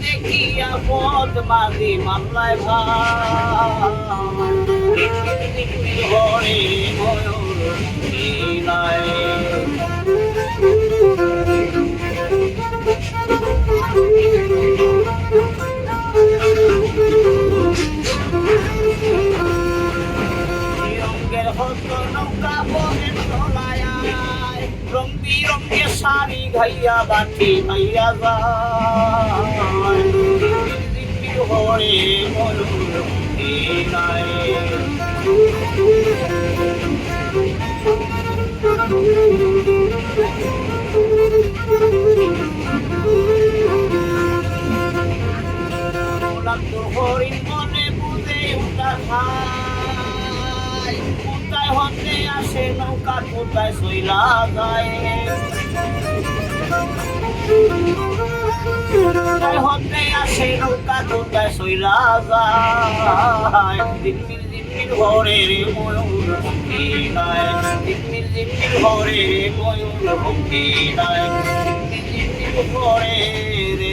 দেখিয়া পদ মাঝি মামলায় ভাই রং বিরঙ্গে শাড়ি গাইয়া বাটি মাইয়া যায়। হরে ময়ূর নাই হরিণ মনে বুঝে উঠা খায় হতে আসে নৌকা কোথায় সইলা যায়? হতে আসে নৌকা কোথায় সইলা যায়? দিনমির দিনমির ঘরে রে ময়ূর ভক্তি নাই ময়ূর ভক্তি নাই ঘরে রে